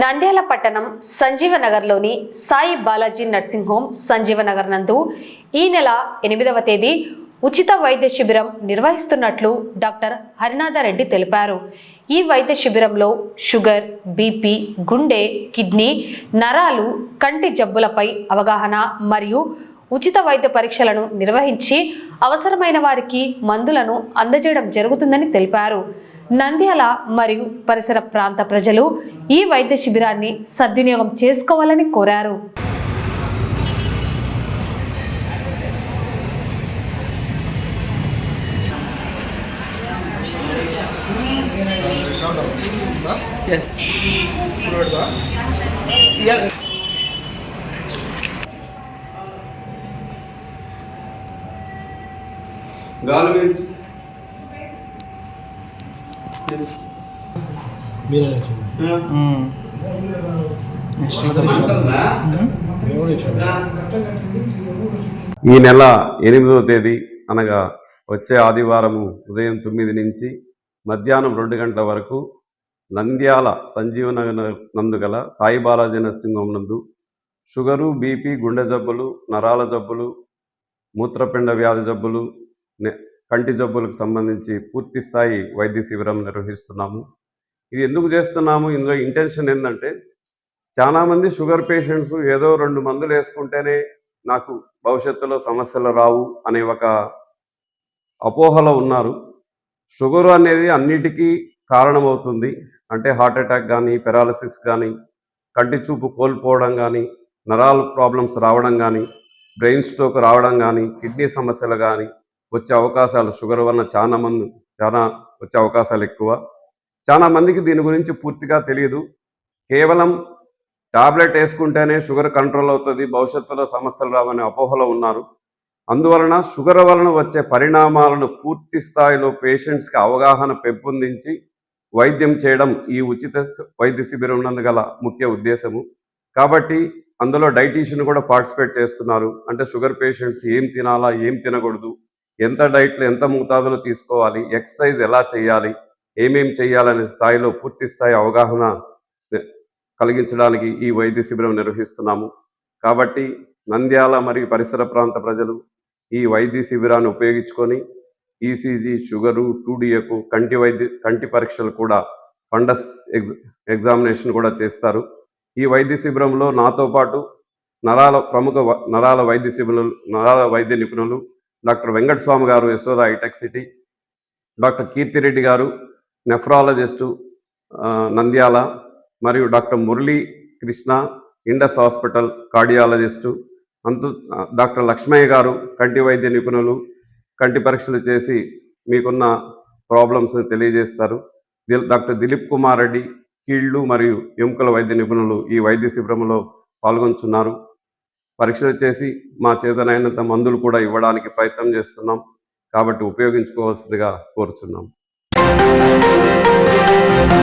నంద్యాల పట్టణం సంజీవనగర్లోని Sai Balaji nursing home Sanjeevanagar నందు ఈ నెల ఎనిమిదవ తేదీ ఉచిత వైద్య శిబిరం నిర్వహిస్తున్నట్లు డాక్టర్ హరినాథరెడ్డి తెలిపారు. ఈ వైద్య శిబిరంలో షుగర్ బీపీ గుండె కిడ్నీ నరాలు కంటి జబ్బులపై అవగాహన మరియు ఉచిత వైద్య పరీక్షలను నిర్వహించి అవసరమైన వారికి మందులను అందజేయడం జరుగుతుందని తెలిపారు. నంద్యాల మరియు పరిసర ప్రాంత ప్రజలు ఈ వైద్య శిబిరాన్ని సద్వినియోగం చేసుకోవాలని కోరారు. గాలి ఈ నెల ఎనిమిదవ తేదీ అనగా వచ్చే ఆదివారము ఉదయం తొమ్మిది నుంచి మధ్యాహ్నం రెండు గంటల వరకు నంద్యాల సంజీవనగర్ నందు గల సాయి బాలాజీ నర్సింహం నందు షుగరు బీపీ గుండె జబ్బులు నరాల జబ్బులు మూత్రపిండ వ్యాధి జబ్బులు కంటి జబ్బులకు సంబంధించి పూర్తి స్థాయి వైద్య శిబిరం నిర్వహిస్తున్నాము. ఇది ఎందుకు చేస్తున్నాము? ఇందులో ఇంటెన్షన్ ఏంటంటే చాలామంది షుగర్ పేషెంట్స్ ఏదో రెండు మందులు వేసుకుంటేనే నాకు భవిష్యత్తులో సమస్యలు రావు అనే ఒక అపోహలో ఉన్నారు. షుగర్ అనేది అన్నిటికీ కారణమవుతుంది. అంటే హార్ట్ అటాక్ కానీ పెరాలసిస్ కానీ కంటి చూపు కోల్పోవడం కానీ నరాల ప్రాబ్లమ్స్ రావడం కానీ బ్రెయిన్ స్ట్రోక్ రావడం కానీ కిడ్నీ సమస్యలు కానీ వచ్చే అవకాశాలు షుగర్ వలన చాలా మంది చాలా వచ్చే అవకాశాలు ఎక్కువ. చాలా మందికి దీని గురించి పూర్తిగా తెలియదు కేవలం టాబ్లెట్ వేసుకుంటేనే షుగర్ కంట్రోల్ అవుతుంది భవిష్యత్తులో సమస్యలు రావనే అపోహలో ఉన్నారు. అందువలన షుగర్ వలన వచ్చే పరిణామాలను పూర్తి స్థాయిలో పేషెంట్స్కి అవగాహన పెంపొందించి వైద్యం చేయడం ఈ ఉచిత వైద్య శిబిరం నందు గల ముఖ్య ఉద్దేశము. కాబట్టి అందులో డైటీషియన్ కూడా పార్టిసిపేట్ చేస్తున్నారు. అంటే షుగర్ పేషెంట్స్ ఏం తినాలా ఏం తినకూడదు ఎంత డైట్లు ఎంత మోతాదులో తీసుకోవాలి ఎక్సర్సైజ్ ఎలా చేయాలి ఏమేం చేయాలనే స్థాయిలో పూర్తి స్థాయి అవగాహన కలిగించడానికి ఈ వైద్య శిబిరం నిర్వహిస్తున్నాము. కాబట్టి నంద్యాల మరియు పరిసర ప్రాంత ప్రజలు ఈ వైద్య శిబిరాన్ని ఉపయోగించుకొని ఈసీజీ షుగరు టూడిఏకు కంటి వైద్య కంటి పరీక్షలు కూడా ఫండస్ ఎగ్జ ఎగ్జామినేషన్ కూడా చేస్తారు. ఈ వైద్య శిబిరంలో నాతో పాటు నరాల ప్రముఖ నరాల వైద్య శిబిరాలు నరాల వైద్య నిపుణులు డాక్టర్ వెంకటస్వామి గారు Yashoda Hitech City doctor Keerthi Reddy గారు నెఫ్రాలజిస్టు నంద్యాల మరియు doctor Murali Krishna Indus hospital cardiologist అంత డాక్టర్ లక్ష్మయ్య గారు కంటి వైద్య నిపుణులు కంటి పరీక్షలు చేసి మీకున్న ప్రాబ్లమ్స్ని తెలియజేస్తారు. డాక్టర్ దిలీప్ కుమార్ రెడ్డి కీళ్ళు మరియు ఎముకల వైద్య నిపుణులు ఈ వైద్య శిబిరంలో పాల్గొంటున్నారు పరీక్షలు చేసి మా చేతనైనంత మందులు కూడా ఇవ్వడానికి ప్రయత్నం చేస్తున్నాం. కాబట్టి ఉపయోగించుకోవాల్సిందిగా కోరుచున్నాం.